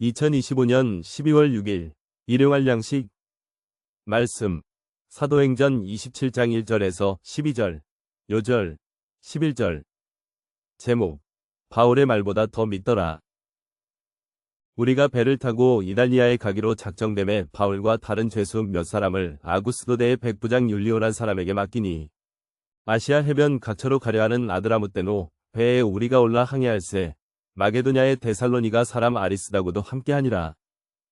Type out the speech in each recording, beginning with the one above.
2025년 12월 6일 일용할 양식. 말씀. 사도행전 27장 1절에서 12절 요절 11절. 제목. 바울의 말보다 더 믿더라. 우리가 배를 타고 이달리아에 가기로 작정됨에 바울과 다른 죄수 몇 사람을 아구스도대의 백부장 율리오란 사람에게 맡기니 아시아 해변 각처로 가려 하는 아드라무떼노 배에 우리가 올라 항해할세 마게도냐의 데살로니가 사람 아리스다고도 함께하니라.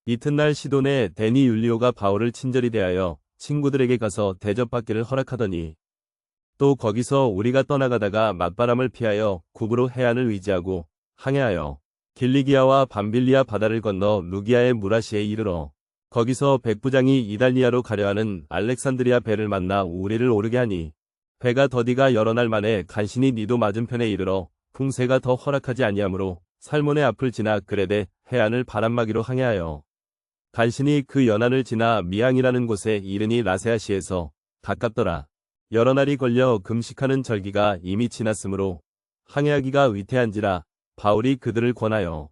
이튿날 시돈의 데니 율리오가 바울을 친절히 대하여 친구들에게 가서 대접받기를 허락하더니 또 거기서 우리가 떠나가다가 맞바람을 피하여 국으로 해안을 의지하고 항해하여 길리기아와 밤빌리아 바다를 건너 누기아의 무라시에 이르러 거기서 백부장이 이달리아로 가려 하는 알렉산드리아 배를 만나 우리를 오르게 하니 배가 더디가 여러 날 만에 간신히 니도 맞은편에 이르러 풍세가 더 허락하지 아니하므로 살몬의 앞을 지나 그레데 해안을 바람막이로 항해하여 간신히 그 연안을 지나 미항이라는 곳에 이르니 라세아시에서 가깝더라. 여러 날이 걸려 금식하는 절기가 이미 지났으므로 항해하기가 위태한지라 바울이 그들을 권하여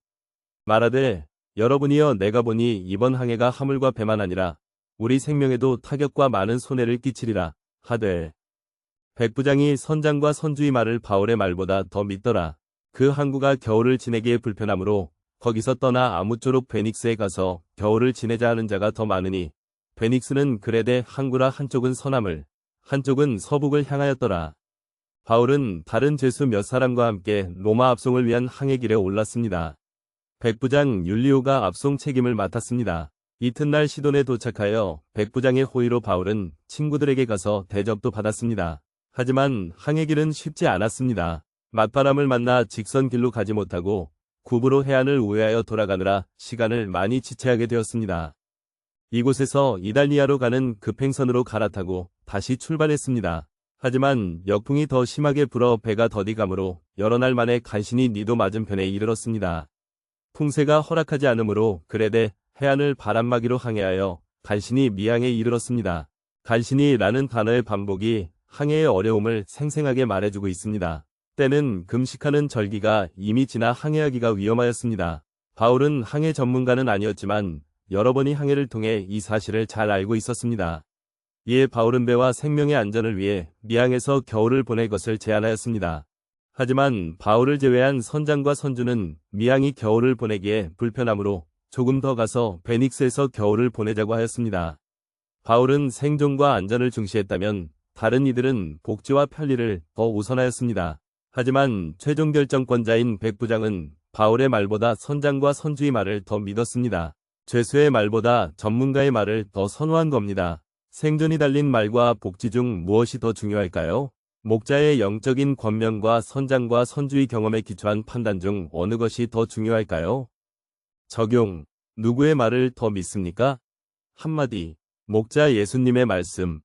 말하되 여러분이여 내가 보니 이번 항해가 하물과 배만 아니라 우리 생명에도 타격과 많은 손해를 끼치리라 하되 백부장이 선장과 선주의 말을 바울의 말보다 더 믿더라. 그 항구가 겨울을 지내기에 불편하므로 거기서 떠나 아무쪼록 베닉스에 가서 겨울을 지내자 하는 자가 더 많으니 베닉스는 그레데 항구라 한쪽은 서남을 한쪽은 서북을 향하였더라. 바울은 다른 죄수 몇 사람과 함께 로마 압송을 위한 항해길에 올랐습니다. 백부장 율리오가 압송 책임을 맡았습니다. 이튿날 시돈에 도착하여 백부장의 호의로 바울은 친구들에게 가서 대접도 받았습니다. 하지만 항해길은 쉽지 않았습니다. 맞바람을 만나 직선 길로 가지 못하고 구부로 해안을 우회하여 돌아가느라 시간을 많이 지체하게 되었습니다. 이곳에서 이달리아로 가는 급행선으로 갈아타고 다시 출발했습니다. 하지만 역풍이 더 심하게 불어 배가 더디 가므로 여러 날 만에 간신히 니도 맞은편에 이르렀습니다. 풍세가 허락하지 않으므로 그레데 해안을 바람막이로 항해하여 간신히 미항에 이르렀습니다. 간신히 라는 단어의 반복이 항해의 어려움을 생생하게 말해주고 있습니다. 때는 금식하는 절기가 이미 지나 항해하기가 위험하였습니다. 바울은 항해 전문가는 아니었지만 여러 번의 항해를 통해 이 사실을 잘 알고 있었습니다. 이에 바울은 배와 생명의 안전을 위해 미항에서 겨울을 보낼 것을 제안하였습니다. 하지만 바울을 제외한 선장과 선주는 미항이 겨울을 보내기에 불편하므로 조금 더 가서 베닉스에서 겨울을 보내자고 하였습니다. 바울은 생존과 안전을 중시했다면 다른 이들은 복지와 편리를 더 우선하였습니다. 하지만 최종 결정권자인 백 부장은 바울의 말보다 선장과 선주의 말을 더 믿었습니다. 죄수의 말보다 전문가의 말을 더 선호한 겁니다. 생존이 달린 말과 복지 중 무엇이 더 중요할까요? 목자의 영적인 권면과 선장과 선주의 경험에 기초한 판단 중 어느 것이 더 중요할까요? 적용. 누구의 말을 더 믿습니까? 한마디. 목자 예수님의 말씀.